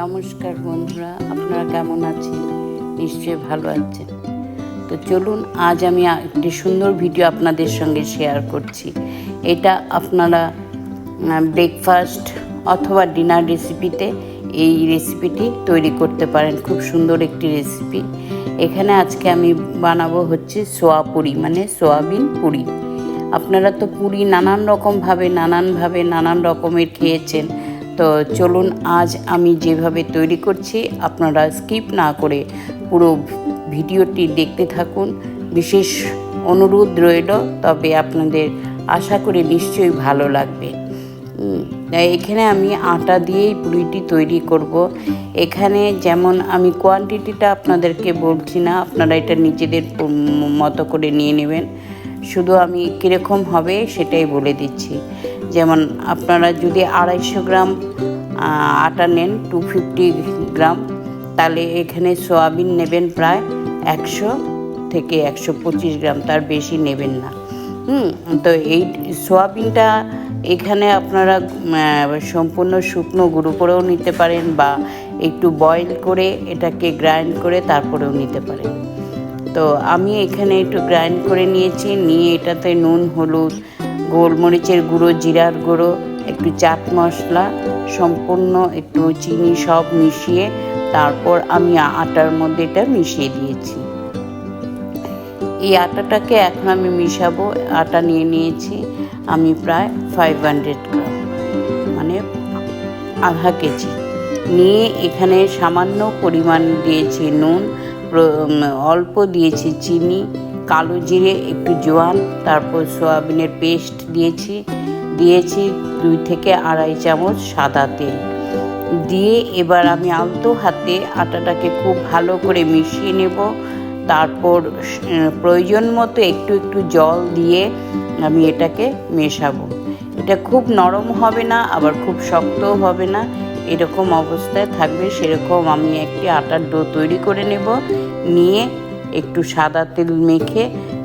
নমস্কার বন্ধুরা, আপনারা কেমন আছেন? নিশ্চয়ই ভালো আছেন। তো চলুন, আজ আমি একটি সুন্দর ভিডিও আপনাদের সঙ্গে শেয়ার করছি। এটা আপনারা ব্রেকফাস্ট অথবা ডিনার রেসিপিতে এই রেসিপিটি তৈরি করতে পারেন। খুব সুন্দর একটি রেসিপি এখানে আজকে আমি বানাবো হচ্ছে সোয়া পুরি মানে সোয়াবিন পুরি। আপনারা তো পুরি নানান রকমভাবে নানানভাবে নানান রকমের খেয়েছেন। তো চলুন আজ আমি যেভাবে তৈরি করছি, আপনারা স্কিপ না করে পুরো ভিডিওটি দেখতে থাকুন। বিশেষ অনুরোধ রইল, তবে আপনাদের আশা করি নিশ্চয়ই ভালো লাগবে। এখানে আমি আটা দিয়েই পুরিটি তৈরি করব। এখানে যেমন আমি কোয়ান্টিটিটা আপনাদেরকে বলছি না, আপনারা এটা নিজেদের মতো করে নিয়ে নেবেন। শুধু আমি কীরকম হবে সেটাই বলে দিচ্ছি। যেমন আপনারা যদি আড়াইশো গ্রাম আটা নেন টু ফিফটি গ্রাম, তাহলে এখানে সোয়াবিন নেবেন প্রায় একশো থেকে একশো পঁচিশ গ্রাম, তার বেশি নেবেন না। হুম, তো এই সোয়াবিনটা এখানে আপনারা সম্পূর্ণ শুকনো গুঁড়ো করেও নিতে পারেন বা একটু বয়েল করে এটাকে গ্রাইন্ড করে তারপরেও নিতে পারেন। তো আমি এখানে একটু গ্রাইন্ড করে নিয়েছি। নিয়ে এটাতে নুন, হলুদ, গোলমরিচের গুঁড়ো, জিরার গুঁড়ো, একটু চাট মশলা, সম্পূর্ণ একটু চিনি সব মিশিয়ে তারপর আমি আটার মধ্যে এটা মিশিয়ে দিয়েছি। এই আটাটাকে এখন আমি মিশাবো। আটা নিয়ে নিয়েছি আমি প্রায় ফাইভ হান্ড্রেড গ্রাম মানে আধা কেজি। নিয়ে এখানে সামান্য পরিমাণ দিয়েছি নুন। অল্প দিয়েছি চিনি, কালো জিরে, একটু জোয়ান তারপর সয়াবিনের পেস্ট দিয়েছি দিয়েছি দুই থেকে আড়াই চামচ সাদা তেল। দিয়ে এবার আমি আলতো হাতে আটাটাকে খুব ভালো করে মিশিয়ে নেব। তারপর প্রয়োজন মতো একটু একটু জল দিয়ে আমি এটাকে মেশাবো। এটা খুব নরম হবে না, আবার খুব শক্তও হবে না। এরকম অবস্থায় থাকবে, সেরকম আমি একটি আটার ডো তৈরি করে নেব, নিয়ে একটু সাদা তেল মেখে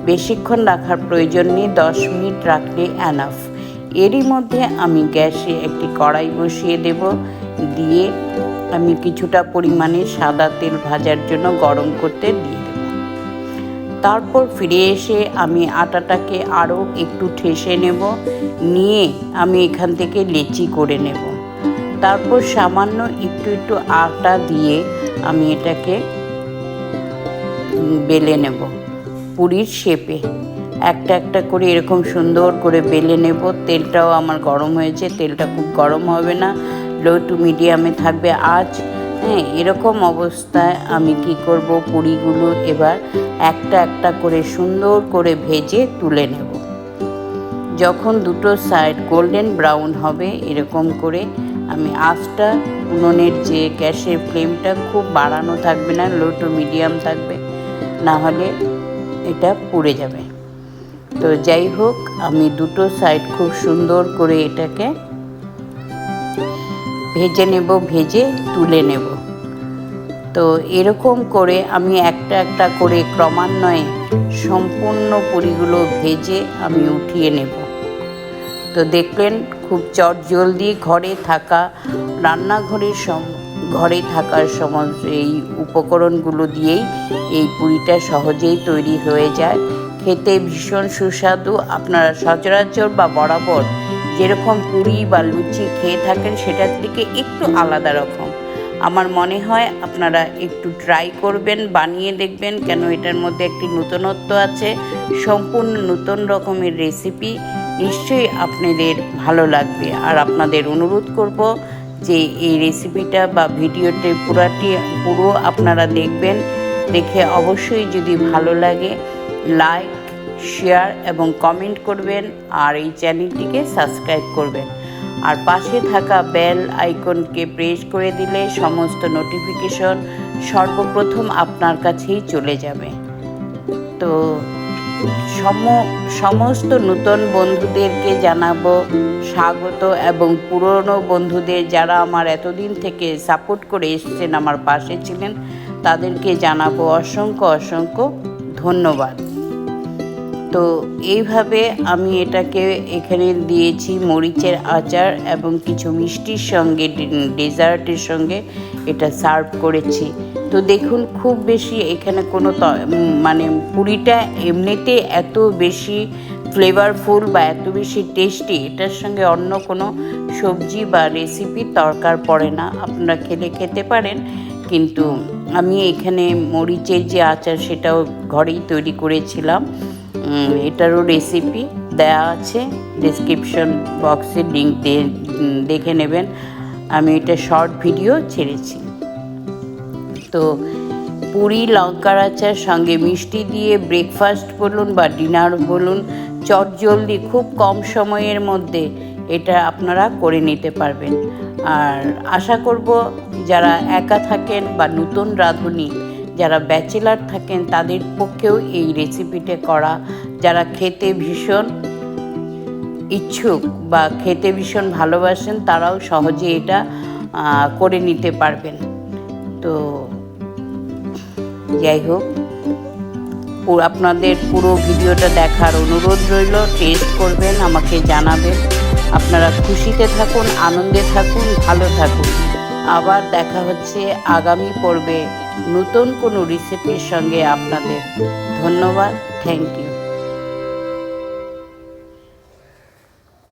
বেশিক্ষণ রাখার প্রয়োজন নেই, দশ মিনিট রাখলে অ্যানাফ এরই মধ্যে আমি গ্যাসে একটি কড়াই বসিয়ে দেব, দিয়ে আমি কিছুটা পরিমাণে সাদা তেল ভাজার জন্য গরম করতে দিয়ে দেব। তারপর ফিরে এসে আমি আটাটাকে আরও একটু ঠেসে নেব, নিয়ে আমি এখান থেকে লেচি করে নেব। তারপর সামান্য একটু একটু আটা দিয়ে আমি এটাকে বেলে নেব পুরীর শেপে। একটা একটা করে এরকম সুন্দর করে বেলে নেব। তেলটাও আমার গরম হয়েছে, তেলটা খুব গরম হবে না, লো টু মিডিয়ামে থাকবে। আজ হ্যাঁ এরকম অবস্থায় আমি কি করব? পুরিগুলো এবার একটা একটা করে সুন্দর করে ভেজে তুলে নেব। যখন দুটো সাইড গোল্ডেন ব্রাউন হবে, এরকম করে আমি আঁচটা উনুনের যে গ্যাসের ফ্লেমটা খুব বাড়ানো থাকবে না লো টু মিডিয়াম থাকবে, না হলে এটা পুড়ে যাবে। তো যাই হোক, আমি দুটো সাইড খুব সুন্দর করে এটাকে ভেজে নেব, ভেজে তুলে নেব। তো এরকম করে আমি একটা একটা করে ক্রমান্বয়ে সম্পূর্ণ পুরিগুলো ভেজে আমি উঠিয়ে নেব। তো দেখলেন, খুব চট জলদি ঘরে থাকা, রান্নাঘরের ঘরে থাকার সমস্ত এই উপকরণগুলো দিয়েই এই পুরিটা সহজেই তৈরি হয়ে যায়। খেতে ভীষণ সুস্বাদু। আপনারা সচরাচর বা বরাবর যেরকম পুরি বা লুচি খেয়ে থাকেন, সেটার থেকে একটু আলাদা রকম। আমার মনে হয় আপনারা একটু ট্রাই করবেন, বানিয়ে দেখবেন কেন এটার মধ্যে একটি নতুনত্ব আছে। সম্পূর্ণ নতুন রকমের রেসিপি। নিশ্চয়ই আপনাদের ভালো লাগবে। আর আপনাদের অনুরোধ করব যে এই রেসিপিটা বা ভিডিওটি পুরাটি, পুরো আপনারা দেখবেন। দেখে অবশ্যই যদি ভালো লাগে লাইক শেয়ার এবং কমেন্ট করবেন আর এই চ্যানেলটিকে সাবস্ক্রাইব করবেন। আর পাশে থাকা বেল আইকনকে প্রেস করে দিলে সমস্ত নোটিফিকেশন সর্বপ্রথম আপনার কাছেই চলে যাবে। তো সম, সমস্ত নূতন বন্ধুদেরকে জানাব স্বাগত এবং পুরনো বন্ধুদের যারা আমার এতদিন থেকে সাপোর্ট করে এসছেন, আমার পাশে ছিলেন, তাদেরকে জানাব অসংখ্য অসংখ্য ধন্যবাদ। তো এইভাবে আমি এটাকে এখানে দিয়েছি মরিচের আচার এবং কিছু মিষ্টির সঙ্গে ডেজার্টের সঙ্গে এটা সার্ভ করেছি। তো দেখুন, খুব বেশি এখানে কোনো মানে পুরিটা এমনিতে এত বেশি ফ্লেভারফুল বা এত বেশি টেস্টি এটার সঙ্গে অন্য কোনো সবজি বা রেসিপির দরকার পড়ে না। আপনারা খেলে খেতে পারেন, কিন্তু আমি এখানে মরিচের যে আচার সেটাও ঘরেই তৈরি করেছিলাম। এটারও রেসিপি দেয়া আছে। ডিসক্রিপশন বক্সে লিঙ্ক দেখে নেবেন। আমি এটা শর্ট ভিডিও ছেড়েছি। তো পুরি, লঙ্কার আচার, সঙ্গে মিষ্টি দিয়ে ব্রেকফাস্ট বলুন বা ডিনার বলুন, চট জলদি খুব কম সময়ের মধ্যে এটা আপনারা করে নিতে পারবেন। আর আশা করব যারা একা থাকেন বা নতুন রাঁধুনি যারা ব্যাচেলার থাকেন, তাদের পক্ষেও এই রেসিপিটা করা, যারা খেতে ভীষণ ইচ্ছুক বা খেতে ভীষণ ভালোবাসেন, তারাও সহজে এটা করে নিতে পারবেন। তো যাই হোক আপনাদের পুরো ভিডিওটা দেখার অনুরোধ রইল। টেস্ট করবেন, আমাকে জানাবেন। আপনারা খুশিতে থাকুন, আনন্দে থাকুন, ভালো থাকুন। আবার দেখা হচ্ছে আগামী পর্বে। নতুন কোনো রেসিপির সঙ্গে আপনাদের ধন্যবাদ থ্যাংক ইউ